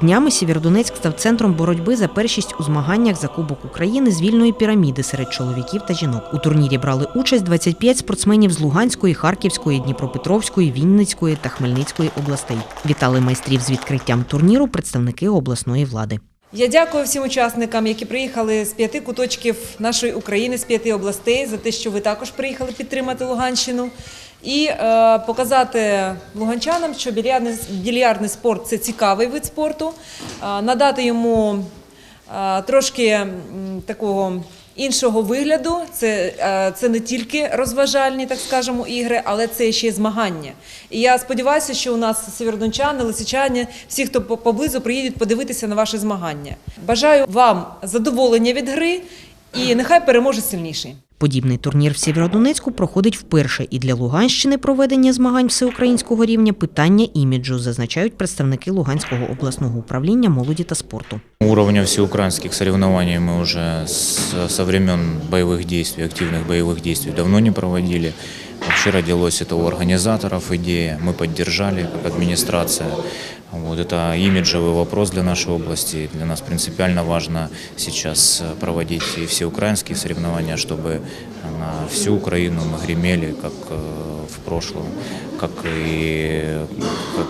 Днями Сєвєродонецьк став центром боротьби за першість у змаганнях за Кубок України з вільної піраміди серед чоловіків та жінок. У турнірі брали участь 25 спортсменів з Луганської, Харківської, Дніпропетровської, Вінницької та Хмельницької областей. Вітали майстрів з відкриттям турніру представники обласної влади. Я дякую всім учасникам, які приїхали з п'яти куточків нашої України, з п'яти областей, за те, що ви також приїхали підтримати Луганщину і е, показати луганчанам, що більярдний, більярдний спорт це цікавий вид спорту, е, надати йому е, трошки такого. Іншого вигляду це, е, це не тільки розважальні, так скажемо, ігри, але це ще й змагання. І я сподіваюся, що у нас сєвєродончани, лисичани, всі, хто по- поблизу, приїдуть подивитися на ваші змагання. Бажаю вам задоволення від гри і нехай переможе сильніший. Подібний турнір в Сєвєродонецьку проходить вперше, і для Луганщини проведення змагань всеукраїнського рівня питання іміджу, зазначають представники Луганського обласного управління молоді та спорту. Уровня всеукраинских соревнований мы уже с, со времен боевых действий, активных боевых действий давно не проводили. Вообще родилось это у организаторов идея, мы поддержали как администрация. Вот это имиджевый вопрос для нашей области. Для нас принципиально важно сейчас э, проводить и всеукраинские соревнования, чтобы на всю Украину мы гремели, как э, в прошлом, как и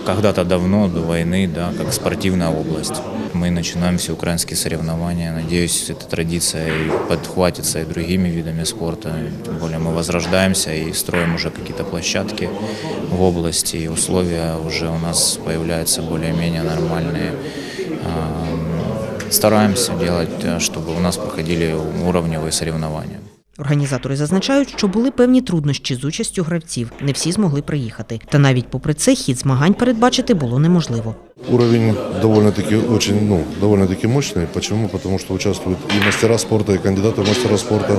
когда-то давно, до войны, да, как спортивная область. Мы начинаем всеукраинские соревнования. Надеюсь, эта традиция и подхватится и другими видами спорта. Тем более мы возрождаемся и строим уже какие-то площадки в области, и условия уже у нас появляются более-менее нормальные. Ам, Стараемся делать, э, чтобы у нас проходили уровневые соревнования. Організатори зазначають, що були певні труднощі з участю гравців. Не всі змогли приїхати. Та навіть попри це хід змагань передбачити було неможливо. Уровень довольно-таки очень, ну, довольно-таки мощный. Почему? Потому что участвуют и мастера спорта, и кандидаты в мастера спорта,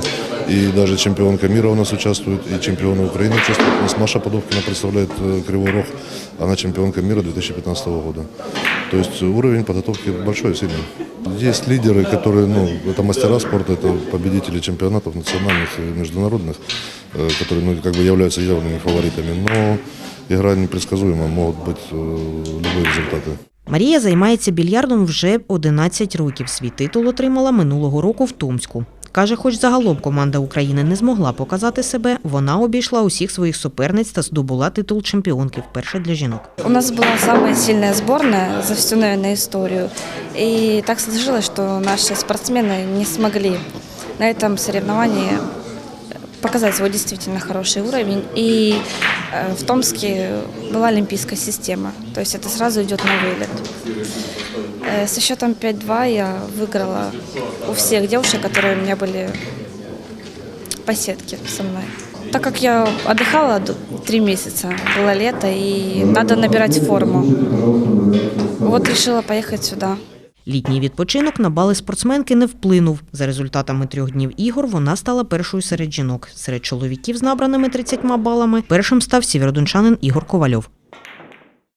и даже чемпионка мира у нас участвует, и чемпионы Украины участвуют. У нас Маша Подобкина представляет э, Кривой Рог, она чемпионка мира 2015 года. То есть уровень подготовки большой, сильный. Есть лидеры, которые, ну, это мастера спорта, это победители чемпионатов национальных и международных, э, которые, ну, как бы являются явными фаворитами. Но игра непредсказуема, могут быть э, любые результаты. Марія займається більярдом вже 11 років. Свій титул отримала минулого року в Томську. Каже, хоч загалом команда України не змогла показати себе, вона обійшла усіх своїх суперниць та здобула титул чемпіонки вперше для жінок. У нас была самая сильная сборная за всю, наверное, историю. И так сложилось, что наши спортсмены не смогли на этом соревновании показать свой действительно хороший уровень. И э, в Томске была олимпийская система. То есть это сразу идет на вылет. Э, Со счетом 5-2 я выиграла у всех девушек, которые у меня были по сетке со мной. Так как я отдыхала д- три месяца, было лето, и надо набирать форму. Вот решила поехать сюда. Літній відпочинок на бали спортсменки не вплинув. За результатами трьох днів ігор вона стала першою серед жінок. Серед чоловіків з набраними 30 балами першим став сєвєродончанин Ігор Ковальов.